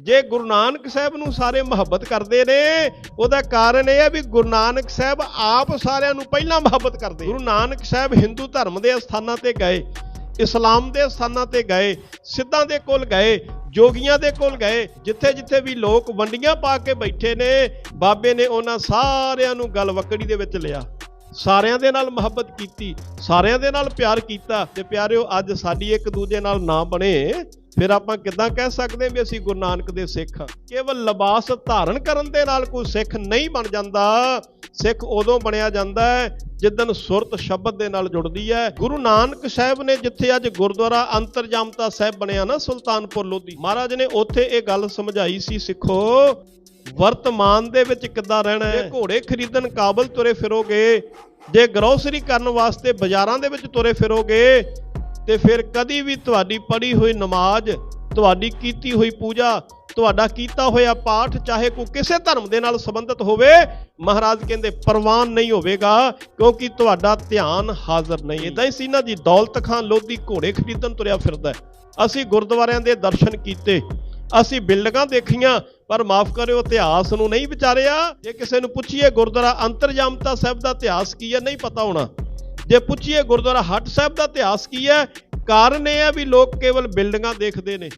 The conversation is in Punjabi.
ਜੇ ਗੁਰੂ ਨਾਨਕ ਸਾਹਿਬ ਨੂੰ ਸਾਰੇ ਮੁਹੱਬਤ ਕਰਦੇ ਨੇ, ਉਹਦਾ ਕਾਰਨ ਇਹ ਹੈ ਵੀ ਗੁਰੂ ਨਾਨਕ ਸਾਹਿਬ ਆਪ ਸਾਰਿਆਂ ਨੂੰ ਪਹਿਲਾਂ ਮੁਹੱਬਤ ਕਰਦੇ। ਗੁਰੂ ਨਾਨਕ ਸਾਹਿਬ ਹਿੰਦੂ ਧਰਮ ਦੇ ਸਥਾਨਾਂ ਤੇ ਗਏ, ਇਸਲਾਮ ਦੇ ਸਥਾਨਾਂ ਤੇ ਗਏ, ਸਿੱਧਾਂ ਦੇ ਕੋਲ ਗਏ, ਜੋਗੀਆਂ ਦੇ ਕੋਲ ਗਏ ਜਿੱਥੇ ਜਿੱਥੇ ਵੀ ਲੋਕ ਵੰਡੀਆਂ ਪਾ ਕੇ ਬੈਠੇ ਨੇ, ਬਾਬੇ ਨੇ ਉਹਨਾਂ ਸਾਰਿਆਂ ਨੂੰ ਗਲਵਕੜੀ ਦੇ ਵਿੱਚ ਲਿਆ। ਸਾਰਿਆਂ ਦੇ ਨਾਲ ਮੁਹੱਬਤ ਕੀਤੀ, ਸਾਰਿਆਂ ਦੇ ਨਾਲ ਪਿਆਰ ਕੀਤਾ ਤੇ ਪਿਆਰਿਓ, ਅੱਜ ਸਾਡੀ ਇੱਕ ਦੂਜੇ ਨਾਲ ਨਾ ਬਣੇ। ਫਿਰ ਆਪਾਂ ਕਿੱਦਾਂ ਕਹਿ ਸਕਦੇ ਵੀ ਅਸੀਂ ਗੁਰੂ ਨਾਨਕ ਦੇ ਸਿੱਖ ਹਾਂ? ਕੇਵਲ ਲਿਬਾਸ ਧਾਰਨ ਕਰਨ ਦੇ ਨਾਲ ਕੋਈ ਸਿੱਖ ਨਹੀਂ ਬਣ ਜਾਂਦਾ। ਸਿੱਖ ਉਦੋਂ ਬਣਿਆ ਜਾਂਦਾ ਹੈ ਜਿੱਦਨ ਸੁਰਤ ਸ਼ਬਦ ਦੇ ਨਾਲ ਜੁੜਦੀ ਹੈ। ਗੁਰੂ ਨਾਨਕ ਸਾਹਿਬ ਨੇ ਜਿੱਥੇ ਅੱਜ ਗੁਰਦੁਆਰਾ ਅੰਤਰਜਾਮਤਾ ਸਾਹਿਬ ਬਣਿਆ ਨਾ ਸੁਲਤਾਨਪੁਰ ਲੋਧੀ, ਮਹਾਰਾਜ ਨੇ ਉੱਥੇ ਇਹ ਗੱਲ ਸਮਝਾਈ ਸੀ, ਸਿੱਖੋ ਵਰਤਮਾਨ ਦੇ ਵਿੱਚ ਕਿੱਦਾਂ ਰਹਿਣਾ ਹੈ? ਜੇ ਘੋੜੇ ਖਰੀਦਣ ਕਾਬਲ ਤੁਰੇ ਫਿਰੋਗੇ, ਜੇ ਗਰੋਸਰੀ ਕਰਨ ਵਾਸਤੇ ਬਾਜ਼ਾਰਾਂ ਦੇ ਵਿੱਚ ਤੁਰੇ ਫਿਰੋਗੇ, ਤੇ ਫਿਰ ਕਦੀ ਵੀ ਤੁਹਾਡੀ ਪੜ੍ਹੀ ਹੋਈ ਨਮਾਜ਼, ਤੁਹਾਡੀ ਕੀਤੀ ਹੋਈ ਪੂਜਾ, ਤੁਹਾਡਾ ਕੀਤਾ ਹੋਇਆ ਪਾਠ ਚਾਹੇ ਕੋਈ ਕਿਸੇ ਧਰਮ ਦੇ ਨਾਲ ਸੰਬੰਧਿਤ ਹੋਵੇ, ਮਹਾਰਾਜ ਕਹਿੰਦੇ ਪ੍ਰਵਾਨ ਨਹੀਂ ਹੋਵੇਗਾ, ਕਿਉਂਕਿ ਤੁਹਾਡਾ ਧਿਆਨ ਹਾਜ਼ਰ ਨਹੀਂ। ਇਦਾਂ ਹੀ ਸੀ ਨਾ ਜੀ ਦੌਲਤ ਖਾਨ ਲੋਧੀ ਘੋੜੇ ਖਰੀਦਣ ਤੁਰਿਆ ਫਿਰਦਾ ਅਸੀਂ ਗੁਰਦੁਆਰਿਆਂ ਦੇ ਦਰਸ਼ਨ ਕੀਤੇ, ਅਸੀਂ ਬਿਲਡਿੰਗਾਂ ਦੇਖੀਆਂ ਪਰ ਮਾਫ ਕਰਿਓ, ਇਤਿਹਾਸ ਨੂੰ ਨਹੀਂ ਵਿਚਾਰਿਆ। ਜੇ ਕਿਸੇ ਨੂੰ ਪੁੱਛੀਏ ਗੁਰਦੁਆਰਾ ਅੰਤਰਜਾਮਤਾ ਸਾਹਿਬ ਦਾ ਇਤਿਹਾਸ ਕੀ ਹੈ, ਨਹੀਂ ਪਤਾ ਹੋਣਾ। ਜੇ ਪੁੱਛੀਏ ਗੁਰਦੁਆਰਾ ਹੱਟ ਸਾਹਿਬ ਦਾ ਇਤਿਹਾਸ ਕੀ ਹੈ, ਕਾਰਨ ਇਹ ਹੈ ਵੀ ਲੋਕ ਕੇਵਲ ਬਿਲਡਿੰਗਾਂ ਦੇਖਦੇ ਨੇ।